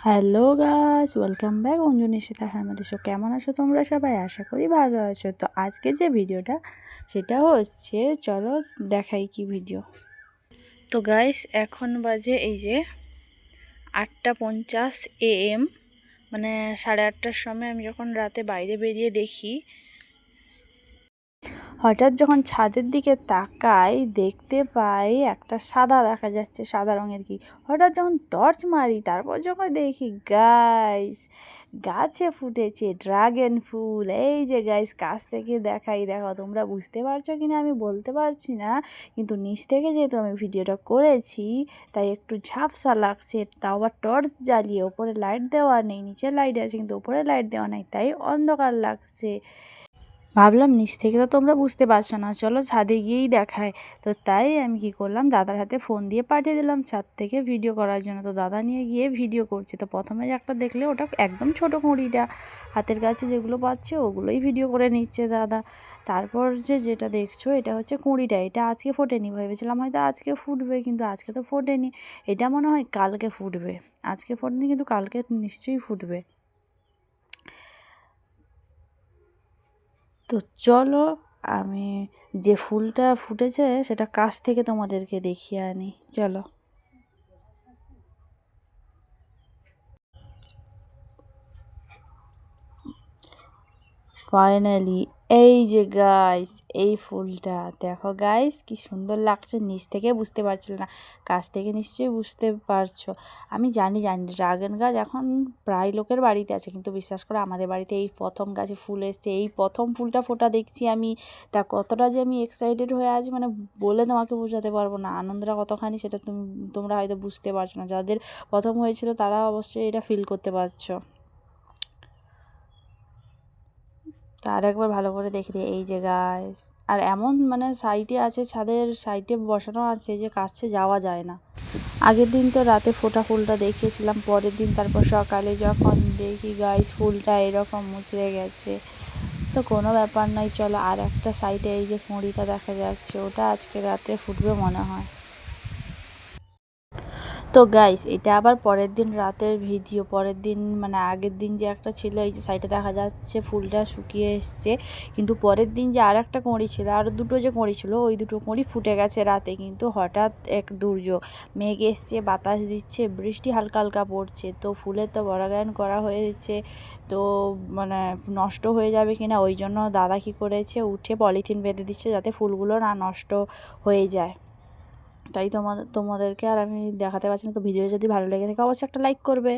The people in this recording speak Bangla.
Hello guys welcome back Anjani Sita family. So কেমন আছো তোমরা সবাই? আশা করি ভালো আছো। তো আজকে যে ভিডিওটা, সেটা হচ্ছে, চলো দেখাই কি ভিডিও। তো গাইস, এখন বাজে এই যে আটটা পঞ্চাশ এ এম মানে সাড়ে আটটার সময় আমি যখন রাতে বাইরে বেরিয়ে দেখি হঠাৎ যখন ছাদের দিকে তাকাই, দেখতে পাই একটা সাদা দেখা যাচ্ছে, সাদা রঙের কি। হঠাৎ যখন টর্চ মারি, তারপর যখন দেখি, গাইস, গাছে ফুটেছে ড্রাগন ফুল। এই যে গাইস, কাছ থেকে দেখাই, দেখো, তোমরা বুঝতে পারছ কি না আমি বলতে পারছি না, কিন্তু নিচ থেকে যেহেতু আমি ভিডিওটা করেছি, তাই একটু ঝাপসা লাগছে। তাও আবার টর্চ জ্বালিয়ে, ওপরে লাইট দেওয়া নেই, নিচে লাইট আছে, কিন্তু ওপরে লাইট দেওয়া নেই, তাই অন্ধকার লাগছে। ভাবলাম নিচ থেকে তো তোমরা বুঝতে পারছ না, চলো ছাদে গিয়েই দেখায়। তো তাই আমি কি করলাম, দাদার হাতে ফোন দিয়ে পাঠিয়ে দিলাম ছাদ থেকে ভিডিও করার জন্য। তো দাদা নিয়ে গিয়ে ভিডিও করছে। তো প্রথমে যে একটা দেখলে ওটা একদম ছোট কুঁড়িটা। হাতের কাছে যেগুলো পাচ্ছে ওগুলোই ভিডিও করে নিচ্ছে দাদা। তারপর যে যেটা দেখছ এটা হচ্ছে কুঁড়িটা। এটা আজকে ফোটেনি, ভেবেছিলাম হয়তো আজকে ফুটবে কিন্তু আজকে তো ফোটেনি। এটা মনে হয় কালকে ফুটবে। আজকে ফোটেনি কিন্তু কালকে নিশ্চয়ই ফুটবে। তো চলো আমি যে ফুলটা ফুটেছে সেটা কাছ থেকে তোমাদেরকে দেখিয়ে আনি। চলো। ফাইনালি এই যে গাইস এই ফুলটা। দেখো গাইস কি সুন্দর লাগছে। নিচ থেকে বুঝতে পারছিল না। কাছ থেকে নিশ্চয়ই বুঝতে পারছ। আমি জানি জানি ড্রাগন গাছ এখন প্রায় লোকের বাড়িতে আছে। কিন্তু বিশ্বাস করে, আমাদের বাড়িতে এই প্রথম গাছে ফুল এসছে। এই প্রথম ফুলটা ফোটা দেখছি আমি। তা কতটা যে আমি এক্সাইটেড হয়ে আছি মানে বলে তোমাকে বোঝাতে পারব না। আনন্দটা কতখানি সেটা তুমি, তোমরা হয়তো বুঝতে পারছ না। যাদের প্রথম হয়েছিল, তারা অবশ্যই এটা ফিল করতে পারছ। তো আর একবার ভালো করে দেখে দিই এই যে গাছ আর এমন মানে সাইডে আছে, ছাদের সাইডে বসানো আছে যে কাছে যাওয়া যায় না। আগের দিন তো রাতে ফোটা ফুলটা দেখিয়েছিলাম, পরের দিন তারপর সকালে যখন দেখি গাইস ফুলটা এরকম মুচড়ে গেছে। তো কোনো ব্যাপার নয় চলো আর একটা সাইডে এই যে কুঁড়িটা দেখা যাচ্ছে, ওটা আজকে রাতে ফুটবে মনে হয়। তো গাইস এটা আবার পরের দিন রাতের ভিডিও পরের দিন মানে আগের দিন যে একটা ছিল, এই যে সাইডে দেখা যাচ্ছে ফুলটা শুকিয়ে এসছে, কিন্তু পরের দিন যে আর একটা কোঁড়ি ছিল, আর দুটো যে কোঁড়ি ছিল, ওই দুটো কোঁড়ি ফুটে গেছে রাতে, কিন্তু হঠাৎ এক দুর্যোগ। মেঘ এসছে, বাতাস দিচ্ছে, বৃষ্টি হালকা হালকা পড়ছে, তো ফুলের তো বড়াগায়ন করা হয়েছে, তো মানে নষ্ট হয়ে যাবে কিনা, ওই জন্য দাদা কী করেছে, উঠে পলিথিন বেঁধে দিচ্ছে যাতে ফুলগুলো না নষ্ট হয়ে যায়। তাই তোমাদের তোমাদেরকে আর আমি দেখাতে পারছি না। তো ভিডিও যদি ভালো লেগে থাকে, অবশ্যই একটা লাইক করবে।